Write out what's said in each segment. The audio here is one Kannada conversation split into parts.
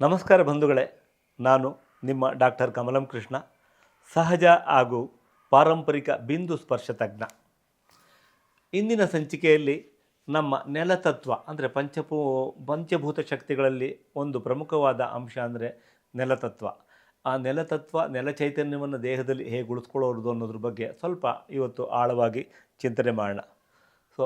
ನಮಸ್ಕಾರ ಬಂಧುಗಳೇ, ನಾನು ನಿಮ್ಮ ಡಾಕ್ಟರ್ ಕಮಲಂ ಕೃಷ್ಣ, ಸಹಜ ಹಾಗೂ ಪಾರಂಪರಿಕ ಬಿಂದು ಸ್ಪರ್ಶ ತಜ್ಞ. ಇಂದಿನ ಸಂಚಿಕೆಯಲ್ಲಿ ನಮ್ಮ ನೆಲತತ್ವ ಅಂದರೆ ಪಂಚಭೂ ಪಂಚಭೂತ ಶಕ್ತಿಗಳಲ್ಲಿ ಒಂದು ಪ್ರಮುಖವಾದ ಅಂಶ ಅಂದರೆ ನೆಲತತ್ವ ಆ ನೆಲತತ್ವ ನೆಲ ಚೈತನ್ಯವನ್ನು ದೇಹದಲ್ಲಿ ಹೇಗೆ ಉಳಿಸ್ಕೊಳ್ಳೋದು ಅನ್ನೋದ್ರ ಬಗ್ಗೆ ಸ್ವಲ್ಪ ಇವತ್ತು ಆಳವಾಗಿ ಚಿಂತನೆ ಮಾಡೋಣ. ಸೊ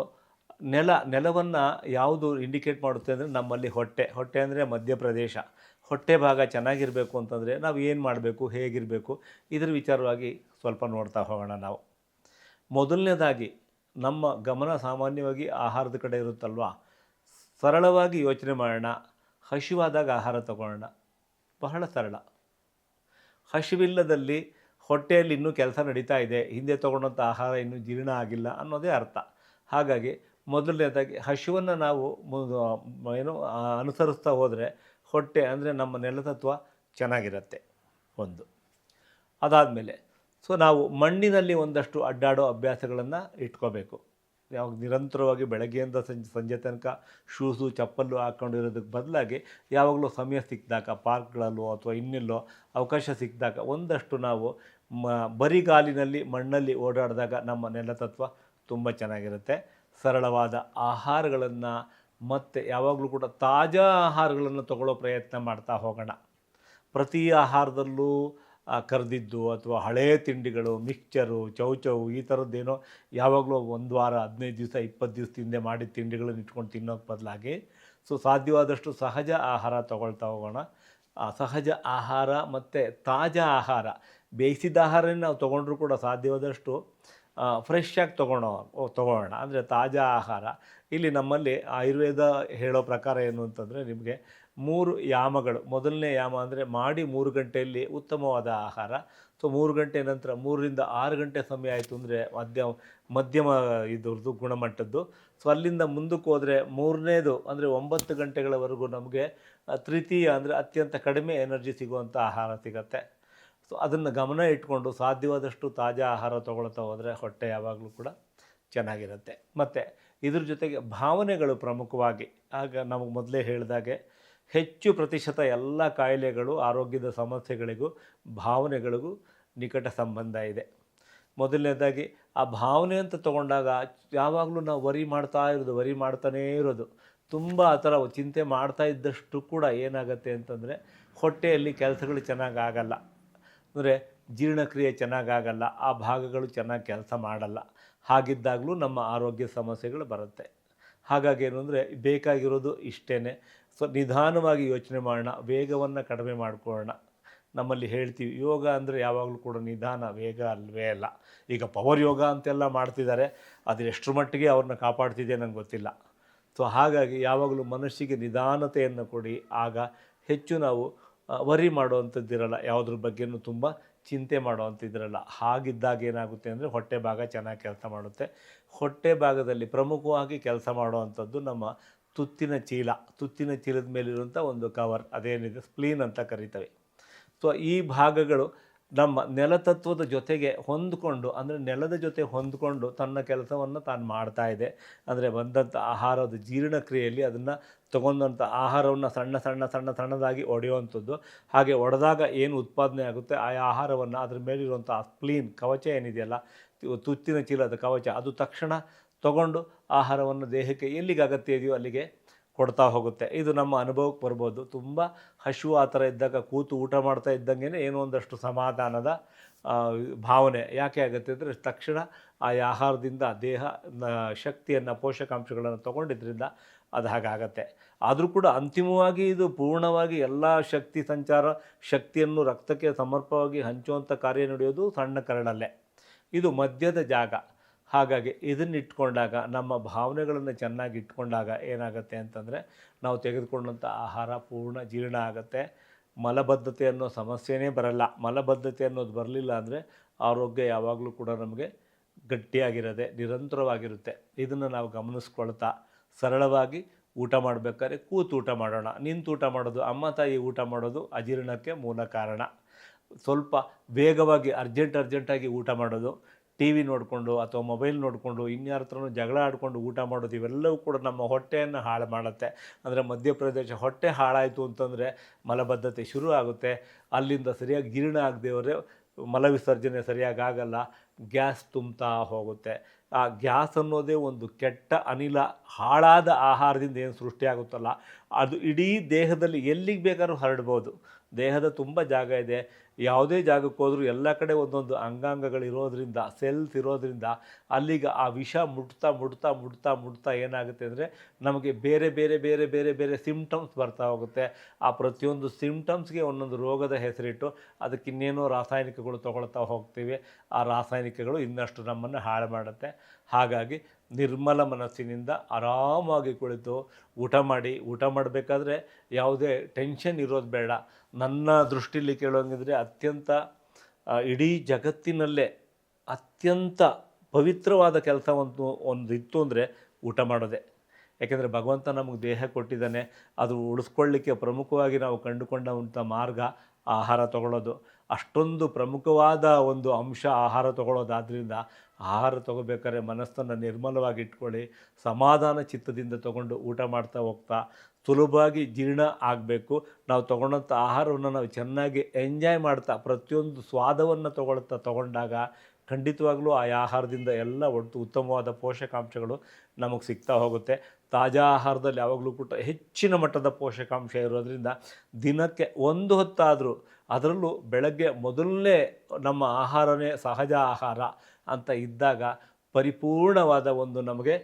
ನೆಲ, ನೆಲವನ್ನು ಯಾವುದು ಇಂಡಿಕೇಟ್ ಮಾಡುತ್ತೆ ಅಂದರೆ ನಮ್ಮಲ್ಲಿ ಹೊಟ್ಟೆ. ಹೊಟ್ಟೆ ಅಂದರೆ ಮಧ್ಯಪ್ರದೇಶ. ಹೊಟ್ಟೆ ಭಾಗ ಚೆನ್ನಾಗಿರಬೇಕು ಅಂತಂದರೆ ನಾವು ಏನು ಮಾಡಬೇಕು, ಹೇಗಿರಬೇಕು, ಇದರ ವಿಚಾರವಾಗಿ ಸ್ವಲ್ಪ ನೋಡ್ತಾ ಹೋಗೋಣ ನಾವು. ಮೊದಲನೇದಾಗಿ ನಮ್ಮ ಗಮನ ಸಾಮಾನ್ಯವಾಗಿ ಆಹಾರದ ಕಡೆ ಇರುತ್ತಲ್ವ? ಸರಳವಾಗಿ ಯೋಚನೆ ಮಾಡೋಣ. ಹಸಿವಾದಾಗ ಆಹಾರ ತಗೊಳ್ಳೋಣ. ಬಹಳ ಸರಳ. ಹಸಿವಿಲ್ಲದಲ್ಲಿ ಹೊಟ್ಟೆಯಲ್ಲಿ ಇನ್ನೂ ಕೆಲಸ ನಡೀತಾ ಇದೆ. ಹಿಂದೆ ತೊಗೊಂಡಂಥ ಆಹಾರ ಇನ್ನೂ ಜೀರ್ಣ ಆಗಿಲ್ಲ ಅನ್ನೋದೇ ಅರ್ಥ. ಹಾಗಾಗಿ ಮೊದಲನೇದಾಗಿ ಹಸಿವನ್ನು ನಾವು ಏನು ಅನುಸರಿಸ್ತಾ ಹೋದರೆ ಹೊಟ್ಟೆ ಅಂದರೆ ನಮ್ಮ ನೆಲತತ್ವ ಚೆನ್ನಾಗಿರುತ್ತೆ ಒಂದು. ಅದಾದಮೇಲೆ, ಸೊ ನಾವು ಮಣ್ಣಿನಲ್ಲಿ ಒಂದಷ್ಟು ಅಡ್ಡಾಡೋ ಅಭ್ಯಾಸಗಳನ್ನು ಇಟ್ಕೋಬೇಕು. ಯಾವಾಗ ನಿರಂತರವಾಗಿ ಬೆಳಗ್ಗೆಯಿಂದ ಸಂಜೆ ಸಂಜೆ ತನಕ ಶೂಸು ಚಪ್ಪಲು ಹಾಕ್ಕೊಂಡಿರೋದಕ್ಕೆ ಬದಲಾಗಿ ಯಾವಾಗಲೂ ಸಮಯ ಸಿಕ್ಕಿದಾಗ ಪಾರ್ಕ್ಗಳಲ್ಲೋ ಅಥವಾ ಇನ್ನೆಲ್ಲೋ ಅವಕಾಶ ಸಿಕ್ಕಿದಾಗ ಒಂದಷ್ಟು ನಾವು ಮ, ಬರಿಗಾಲಿನಲ್ಲಿ ಮಣ್ಣಲ್ಲಿ ಓಡಾಡಿದಾಗ ನಮ್ಮ ನೆಲತತ್ವ ತುಂಬ ಚೆನ್ನಾಗಿರುತ್ತೆ. ಸರಳವಾದ ಆಹಾರಗಳನ್ನು ಮತ್ತು ಯಾವಾಗಲೂ ಕೂಡ ತಾಜಾ ಆಹಾರಗಳನ್ನು ತಗೊಳ್ಳೋ ಪ್ರಯತ್ನ ಮಾಡ್ತಾ ಹೋಗೋಣ. ಪ್ರತಿ ಆಹಾರದಲ್ಲೂ ಕರೆದಿದ್ದು ಅಥವಾ ಹಳೇ ತಿಂಡಿಗಳು, ಮಿಕ್ಚರು, ಚೌಚೌ ಈ ಥರದ್ದೇನೋ ಯಾವಾಗಲೂ ಒಂದು ವಾರ, ಹದಿನೈದು ದಿವಸ, ಇಪ್ಪತ್ತು ದಿವಸ ಹಿಂದೆ ಮಾಡಿದ ತಿಂಡಿಗಳನ್ನು ಇಟ್ಕೊಂಡು ತಿನ್ನೋಕ್ಕೆ ಬದಲಾಗಿ ಸೊ, ಸಾಧ್ಯವಾದಷ್ಟು ಸಹಜ ಆಹಾರ ತಗೊಳ್ತಾ ಹೋಗೋಣ. ಸಹಜ ಆಹಾರ ಮತ್ತು ತಾಜಾ ಆಹಾರ, ಬೇಯಿಸಿದ ಆಹಾರನೇ ನಾವು ತೊಗೊಂಡ್ರೂ ಕೂಡ ಸಾಧ್ಯವಾದಷ್ಟು ಫ್ರೆಶ್ ಆಗಿ ತೊಗೊಳೋ ತೊಗೊಳ್ಳೋಣ. ಅಂದರೆ ತಾಜಾ ಆಹಾರ. ಇಲ್ಲಿ ನಮ್ಮಲ್ಲಿ ಆಯುರ್ವೇದ ಹೇಳೋ ಪ್ರಕಾರ ಏನು ಅಂತಂದರೆ ನಿಮಗೆ ಮೂರು ಯಾಮಗಳು. ಮೊದಲನೇ ಯಾಮ ಅಂದರೆ ಮಾಡಿ ಮೂರು ಗಂಟೆಯಲ್ಲಿ ಉತ್ತಮವಾದ ಆಹಾರ. ಸೊ, ಮೂರು ಗಂಟೆ ನಂತರ ಮೂರರಿಂದ ಆರು ಗಂಟೆ ಸಮಯ ಆಯಿತು ಅಂದರೆ ಮಧ್ಯ, ಮಧ್ಯಮ ಇದ್ರದ್ದು ಗುಣಮಟ್ಟದ್ದು. ಸೊ, ಅಲ್ಲಿಂದ ಮುಂದಕ್ಕೆ ಹೋದರೆ ಮೂರನೇದು ಅಂದರೆ ಒಂಬತ್ತು ಗಂಟೆಗಳವರೆಗೂ ನಮಗೆ ತೃತೀಯ ಅಂದರೆ ಅತ್ಯಂತ ಕಡಿಮೆ ಎನರ್ಜಿ ಸಿಗುವಂಥ ಆಹಾರ ಸಿಗತ್ತೆ. ಸೊ ಅದನ್ನು ಗಮನ ಇಟ್ಕೊಂಡು ಸಾಧ್ಯವಾದಷ್ಟು ತಾಜಾ ಆಹಾರ ತೊಗೊಳ್ತಾ ಹೋದರೆ ಹೊಟ್ಟೆ ಯಾವಾಗಲೂ ಕೂಡ ಚೆನ್ನಾಗಿರುತ್ತೆ. ಮತ್ತು ಇದ್ರ ಜೊತೆಗೆ ಭಾವನೆಗಳು ಪ್ರಮುಖವಾಗಿ, ಆಗ ನಮಗೆ ಮೊದಲೇ ಹೇಳಿದಾಗೆ ಹೆಚ್ಚು ಪ್ರತಿಶತ ಎಲ್ಲ ಕಾಯಿಲೆಗಳು ಆರೋಗ್ಯದ ಸಮಸ್ಯೆಗಳಿಗೂ, ಭಾವನೆಗಳಿಗೂ ನಿಕಟ ಸಂಬಂಧ ಇದೆ. ಮೊದಲನೇದಾಗಿ ಆ ಭಾವನೆ ಅಂತ ತಗೊಂಡಾಗ ಯಾವಾಗಲೂ ನಾವು ವರಿ ಮಾಡ್ತಾ ಇರೋದು, ವರಿ ಮಾಡ್ತಾನೇ ಇರೋದು. ತುಂಬ ಆ ಥರ ಚಿಂತೆ ಮಾಡ್ತಾ ಇದ್ದಷ್ಟು ಕೂಡ ಏನಾಗುತ್ತೆ ಅಂತಂದರೆ ಹೊಟ್ಟೆಯಲ್ಲಿ ಕೆಲಸಗಳು ಚೆನ್ನಾಗಿ ಆಗಲ್ಲ. ಅಂದರೆ ಜೀರ್ಣಕ್ರಿಯೆ ಚೆನ್ನಾಗಾಗಲ್ಲ, ಆ ಭಾಗಗಳು ಚೆನ್ನಾಗಿ ಕೆಲಸ ಮಾಡಲ್ಲ, ಹಾಗಿದ್ದಾಗಲೂ ನಮ್ಮ ಆರೋಗ್ಯ ಸಮಸ್ಯೆಗಳು ಬರುತ್ತೆ. ಹಾಗಾಗಿ ಏನು ಅಂದರೆ ಬೇಕಾಗಿರೋದು ಇಷ್ಟೇ ಸೊ ನಿಧಾನವಾಗಿ ಯೋಚನೆ ಮಾಡೋಣ, ವೇಗವನ್ನು ಕಡಿಮೆ ಮಾಡಿಕೊಳ್ಳೋಣ. ನಮ್ಮಲ್ಲಿ ಹೇಳ್ತೀವಿ, ಯೋಗ ಅಂದರೆ ಯಾವಾಗಲೂ ಕೂಡ ನಿಧಾನ, ವೇಗ ಅಲ್ವೇ ಅಲ್ಲ. ಈಗ ಪವರ್ ಯೋಗ ಅಂತೆಲ್ಲ ಮಾಡ್ತಿದ್ದಾರೆ, ಅದು ಎಷ್ಟರ ಮಟ್ಟಿಗೆ ಅವ್ರನ್ನ ಕಾಪಾಡ್ತಿದೆ ನಂಗೆ ಗೊತ್ತಿಲ್ಲ. ಸೊ ಹಾಗಾಗಿ ಯಾವಾಗಲೂ ಮನಸ್ಸಿಗೆ ನಿಧಾನತೆಯನ್ನು ಕೊಡಿ. ಆಗ ಹೆಚ್ಚು ನಾವು ವರಿ ಮಾಡುವಂಥದ್ದಿರಲ್ಲ ಯಾವುದ್ರ ಬಗ್ಗೆನೂ ತುಂಬ ಚಿಂತೆ ಮಾಡುವಂಥದ್ದಿರಲ್ಲ ಹಾಗಿದ್ದಾಗ ಏನಾಗುತ್ತೆ ಅಂದರೆ ಹೊಟ್ಟೆ ಭಾಗ ಚೆನ್ನಾಗಿ ಕೆಲಸ ಮಾಡುತ್ತೆ. ಹೊಟ್ಟೆ ಭಾಗದಲ್ಲಿ ಪ್ರಮುಖವಾಗಿ ಕೆಲಸ ಮಾಡುವಂಥದ್ದು ನಮ್ಮ ತುತ್ತಿನ ಚೀಲ. ತುತ್ತಿನ ಚೀಲದ ಮೇಲಿರುವಂಥ ಒಂದು ಕವರ್ ಅದೇನಿದೆ? ಸ್ಪ್ಲೀನ್ ಅಂತ ಕರಿತವೆ. ಸೊ ಈ ಭಾಗಗಳು ನಮ್ಮ ನೆಲತತ್ವದ ಜೊತೆಗೆ ಹೊಂದಿಕೊಂಡು, ಅಂದರೆ ನೆಲದ ಜೊತೆ ಹೊಂದಿಕೊಂಡು ತನ್ನ ಕೆಲಸವನ್ನು ತಾನು ಮಾಡ್ತಾ ಇದೆ. ಅಂದರೆ ಬಂದಂಥ ಆಹಾರದ ಜೀರ್ಣಕ್ರಿಯೆಯಲ್ಲಿ ಅದನ್ನು ತಗೊಂಡಂಥ ಆಹಾರವನ್ನು ಸಣ್ಣ ಸಣ್ಣ ಸಣ್ಣ, ಸಣ್ಣದಾಗಿ ಒಡೆಯುವಂಥದ್ದು. ಹಾಗೆ ಒಡೆದಾಗ ಏನು ಉತ್ಪಾದನೆ ಆಗುತ್ತೆ? ಆ ಆಹಾರವನ್ನು ಅದ್ರ ಮೇಲಿರುವಂಥ ಸ್ಪ್ಲೀನ್ ಕವಚ ಏನಿದೆಯಲ್ಲ ತುತ್ತಿನ ಚೀಲದ ಕವಚ, ಅದು ತಕ್ಷಣ ತಗೊಂಡು ಆಹಾರವನ್ನು ದೇಹಕ್ಕೆ ಎಲ್ಲಿಗೆ ಅಗತ್ಯ ಇದೆಯೋ ಅಲ್ಲಿಗೆ ಕೊಡ್ತಾ ಹೋಗುತ್ತೆ. ಇದು ನಮ್ಮ ಅನುಭವಕ್ಕೆ ಬರ್ಬೋದು. ತುಂಬ ಹಸು ಆ ಥರ ಇದ್ದಾಗ ಕೂತು ಊಟ ಮಾಡ್ತಾ ಇದ್ದಂಗೆ ಏನೋ ಒಂದಷ್ಟು ಸಮಾಧಾನದ ಭಾವನೆ. ಯಾಕೆ ಆಗುತ್ತೆ ಅಂದರೆ ತಕ್ಷಣ ಆ ಆಹಾರದಿಂದ ದೇಹ ಶಕ್ತಿಯನ್ನು, ಪೋಷಕಾಂಶಗಳನ್ನು ತೊಗೊಂಡಿದ್ದರಿಂದ ಅದು ಹಾಗಾಗತ್ತೆ. ಆದರೂ ಕೂಡ ಅಂತಿಮವಾಗಿ ಇದು ಪೂರ್ಣವಾಗಿ ಎಲ್ಲ ಶಕ್ತಿ ಸಂಚಾರ, ಶಕ್ತಿಯನ್ನು ರಕ್ತಕ್ಕೆ ಸಮರ್ಪವಾಗಿ ಹಂಚುವಂಥ ಕಾರ್ಯ ನಡೆಯೋದು ಸಣ್ಣ ಕರಳಲ್ಲೇ. ಇದು ಮಧ್ಯದ ಜಾಗ. ಹಾಗಾಗಿ ಇದನ್ನ ಇಟ್ಕೊಂಡಾಗ ನಮ್ಮ ಭಾವನೆಗಳನ್ನು ಚೆನ್ನಾಗಿ ಇಟ್ಕೊಂಡಾಗ ಏನಾಗುತ್ತೆ ಅಂತಂದರೆ, ನಾವು ತೆಗೆದುಕೊಂಡಂಥ ಆಹಾರ ಪೂರ್ಣ ಜೀರ್ಣ ಆಗುತ್ತೆ. ಮಲಬದ್ಧತೆ ಅನ್ನೋ ಸಮಸ್ಯೆನೇ ಬರಲ್ಲ. ಮಲಬದ್ಧತೆ ಅನ್ನೋದು ಬರಲಿಲ್ಲ ಅಂದರೆ ಆರೋಗ್ಯ ಯಾವಾಗಲೂ ಕೂಡ ನಮಗೆ ಗಟ್ಟಿಯಾಗಿರದೆ, ನಿರಂತರವಾಗಿರುತ್ತೆ. ಇದನ್ನು ನಾವು ಗಮನಿಸ್ಕೊಳ್ತಾ, ಸರಳವಾಗಿ ಊಟ ಮಾಡಬೇಕಾದ್ರೆ ಕೂತು ಊಟ ಮಾಡೋಣ. ನಿಂತು ಊಟ ಮಾಡೋದು, ಅಮ್ಮ ತಾಯಿ ಊಟ ಮಾಡೋದು ಅಜೀರ್ಣಕ್ಕೆ ಮೂಲ ಕಾರಣ. ಸ್ವಲ್ಪ ವೇಗವಾಗಿ, ಅರ್ಜೆಂಟ್, ಅರ್ಜೆಂಟಾಗಿ ಊಟ ಮಾಡೋದು ಟಿ ವಿ ನೋಡಿಕೊಂಡು ಅಥವಾ ಮೊಬೈಲ್ ನೋಡಿಕೊಂಡು ಇನ್ಯಾರ ಹತ್ರನೂ ಜಗಳ ಆಡಿಕೊಂಡು ಊಟ ಮಾಡೋದು ಇವೆಲ್ಲವೂ ಕೂಡ ನಮ್ಮ ಹೊಟ್ಟೆಯನ್ನು ಹಾಳು ಮಾಡುತ್ತೆ. ಅಂದರೆ ಮಧ್ಯಪ್ರದೇಶ ಹೊಟ್ಟೆ ಹಾಳಾಯಿತು ಅಂತಂದರೆ ಮಲಬದ್ಧತೆ ಶುರು ಆಗುತ್ತೆ. ಅಲ್ಲಿಂದ ಸರಿಯಾಗಿ ಜೀರ್ಣ ಆಗದೇವರೆ ಮಲವಿಸರ್ಜನೆ ಸರಿಯಾಗಿ ಆಗಲ್ಲ, ಗ್ಯಾಸ್ ತುಂಬ್ತಾ ಹೋಗುತ್ತೆ. ಆ ಗ್ಯಾಸ್ ಅನ್ನೋದೇ ಒಂದು ಕೆಟ್ಟ ಅನಿಲ, ಹಾಳಾದ ಆಹಾರದಿಂದ ಏನು ಸೃಷ್ಟಿಯಾಗುತ್ತಲ್ಲ ಅದು ಇಡೀ ದೇಹದಲ್ಲಿ ಎಲ್ಲಿಗೆ ಬೇಕಾದ್ರೂ ಹರಡ್ಬೋದು. ದೇಹದ ತುಂಬ ಜಾಗ ಇದೆ. ಯಾವುದೇ ಜಾಗಕ್ಕೆ ಹೋದರೂ ಎಲ್ಲ ಕಡೆ ಒಂದೊಂದು ಅಂಗಾಂಗಗಳಿರೋದ್ರಿಂದ ಸೆಲ್ಸ್ ಇರೋದ್ರಿಂದ ಅಲ್ಲಿಗೆ ಆ ವಿಷ ಮುಟ್ತಾ ಮುಟ್ತಾ ಮುಟ್ತಾ ಮುಟ್ತಾ ಏನಾಗುತ್ತೆ ಅಂದರೆ ನಮಗೆ ಬೇರೆ ಬೇರೆ ಬೇರೆ ಬೇರೆ ಬೇರೆ ಸಿಮ್ಟಮ್ಸ್ ಬರ್ತಾ ಹೋಗುತ್ತೆ. ಆ ಪ್ರತಿಯೊಂದು ಸಿಮ್ಟಮ್ಸ್ಗೆ ಒಂದೊಂದು ರೋಗದ ಹೆಸರಿಟ್ಟು ಅದಕ್ಕೆ ಇನ್ನೇನೋ ರಾಸಾಯನಿಕಗಳು ತಗೊಳ್ತಾ ಹೋಗ್ತೀವಿ. ಆ ರಾಸಾಯನಿಕಗಳು ಇನ್ನಷ್ಟು ನಮ್ಮನ್ನು ಹಾಳು ಮಾಡುತ್ತೆ. ಹಾಗಾಗಿ ನಿರ್ಮಲ ಮನಸ್ಸಿನಿಂದ ಆರಾಮಾಗಿ ಕುಳಿತು ಊಟ ಮಾಡಿ, ಊಟ ಮಾಡಬೇಕಾದ್ರೆ ಯಾವುದೇ ಟೆನ್ಷನ್ ಇರೋದು ಬೇಡ. ನನ್ನ ದೃಷ್ಟಿಲಿ ಕೇಳೋಂಗಿದ್ರೆ ಅತ್ಯಂತ ಇಡೀ ಜಗತ್ತಿನಲ್ಲೇ ಅತ್ಯಂತ ಪವಿತ್ರವಾದ ಕೆಲಸ ಒಂದು ಇತ್ತು ಅಂದರೆ ಊಟ ಮಾಡೋದೆ. ಯಾಕೆಂದರೆ ಭಗವಂತ ನಮಗೆ ದೇಹ ಕೊಟ್ಟಿದ್ದಾನೆ, ಅದು ಉಳಿಸ್ಕೊಳ್ಳಿಕ್ಕೆ ಪ್ರಮುಖವಾಗಿ ನಾವು ಕಂಡುಕೊಂಡಂಥ ಮಾರ್ಗ ಆಹಾರ ತಗೊಳ್ಳೋದು. ಅಷ್ಟೊಂದು ಪ್ರಮುಖವಾದ ಒಂದು ಅಂಶ ಆಹಾರ ತಗೊಳ್ಳೋದಾದ್ರಿಂದ ಆಹಾರ ತಗೋಬೇಕಾದ್ರೆ ಮನಸ್ಸನ್ನು ನಿರ್ಮಲವಾಗಿ ಇಟ್ಕೊಳ್ಳಿ ಸಮಾಧಾನ ಚಿತ್ತದಿಂದ ತಗೊಂಡು ಊಟ ಮಾಡ್ತಾ ಹೋಗ್ತಾ ಸುಲಭವಾಗಿ ಜೀರ್ಣ ಆಗಬೇಕು. ನಾವು ತೊಗೊಂಡಂಥ ಆಹಾರವನ್ನು ನಾವು ಚೆನ್ನಾಗಿ ಎಂಜಾಯ್ ಮಾಡ್ತಾ, ಪ್ರತಿಯೊಂದು ಸ್ವಾದವನ್ನು ತೊಗೊಳ್ತಾ ತೊಗೊಂಡಾಗ ಖಂಡಿತವಾಗ್ಲೂ ಆ ಆಹಾರದಿಂದ ಎಲ್ಲ ಒಟ್ಟು ಉತ್ತಮವಾದ ಪೋಷಕಾಂಶಗಳು ನಮಗೆ ಸಿಗ್ತಾ ಹೋಗುತ್ತೆ. ತಾಜಾ ಆಹಾರದಲ್ಲಿ ಯಾವಾಗಲೂ ಕೂಡ ಹೆಚ್ಚಿನ ಮಟ್ಟದ ಪೋಷಕಾಂಶ ಇರೋದ್ರಿಂದ ದಿನಕ್ಕೆ ಒಂದು ಹೊತ್ತಾದರೂ ಅದರಲ್ಲೂ ಬೆಳಗ್ಗೆ ಮೊದಲನೇ ನಮ್ಮ ಆಹಾರನೇ ಸಹಜ ಆಹಾರ ಅಂತ ಇದ್ದಾಗ ಪರಿಪೂರ್ಣವಾದ ಒಂದು ನಮಗೆ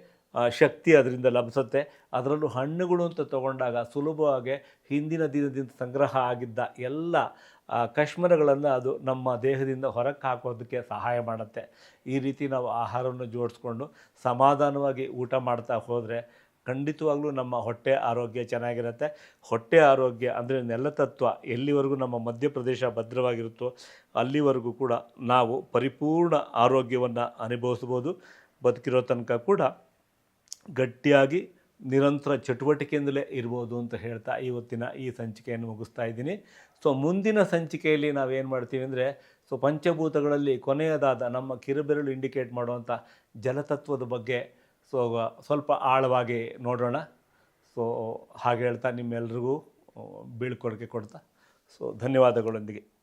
ಶಕ್ತಿ ಅದರಿಂದ ಲಭಿಸುತ್ತೆ. ಅದರಲ್ಲೂ ಹಣ್ಣುಗಳು ಅಂತ ತಗೊಂಡಾಗ ಸುಲಭವಾಗಿ ಹಿಂದಿನ ದಿನದಿಂದ ಸಂಗ್ರಹ ಆಗಿದ್ದ ಎಲ್ಲ ಕಶ್ಮರಗಳನ್ನು ಅದು ನಮ್ಮ ದೇಹದಿಂದ ಹೊರಕ್ಕೆ ಹಾಕೋದಕ್ಕೆ ಸಹಾಯ ಮಾಡುತ್ತೆ. ಈ ರೀತಿ ನಾವು ಆಹಾರವನ್ನು ಜೋಡಿಸ್ಕೊಂಡು ಸಮಾಧಾನವಾಗಿ ಊಟ ಮಾಡ್ತಾ ಹೋದರೆ ಖಂಡಿತವಾಗ್ಲೂ ನಮ್ಮ ಹೊಟ್ಟೆ ಆರೋಗ್ಯ ಚೆನ್ನಾಗಿರುತ್ತೆ. ಹೊಟ್ಟೆ ಆರೋಗ್ಯ ಅಂದರೆ ನೆಲತತ್ವ ಎಲ್ಲಿವರೆಗೂ ನಮ್ಮ ಮಧ್ಯಪ್ರದೇಶ ಭದ್ರವಾಗಿರುತ್ತೋ ಅಲ್ಲಿವರೆಗೂ ಕೂಡ ನಾವು ಪರಿಪೂರ್ಣ ಆರೋಗ್ಯವನ್ನು ಅನುಭವಿಸ್ಬೋದು. ಬದುಕಿರೋ ತನಕ ಕೂಡ ಗಟ್ಟಿಯಾಗಿ ನಿರಂತರ ಚಟುವಟಿಕೆಯಿಂದಲೇ ಇರ್ಬೋದು ಅಂತ ಹೇಳ್ತಾ ಇವತ್ತಿನ ಈ ಸಂಚಿಕೆಯನ್ನು ಮುಗಿಸ್ತಾ ಇದ್ದೀನಿ. ಸೊ, ಮುಂದಿನ ಸಂಚಿಕೆಯಲ್ಲಿ ನಾವೇನು ಮಾಡ್ತೀವಿ ಅಂದರೆ, ಸೊ, ಪಂಚಭೂತಗಳಲ್ಲಿ ಕೊನೆಯದಾದ ನಮ್ಮ ಕಿರುಬೆರಳು ಇಂಡಿಕೇಟ್ ಮಾಡುವಂಥ ಜಲತತ್ವದ ಬಗ್ಗೆ, ಸೊ, ಸ್ವಲ್ಪ ಆಳವಾಗಿ ನೋಡೋಣ. ಸೊ, ಹಾಗೆ ಹೇಳ್ತಾ ನಿಮ್ಮೆಲ್ರಿಗೂ ಬೀಳ್ಕೊಡುಗೆ ಕೊಡ್ತಾ. ಸೊ, ಧನ್ಯವಾದಗಳೊಂದಿಗೆ.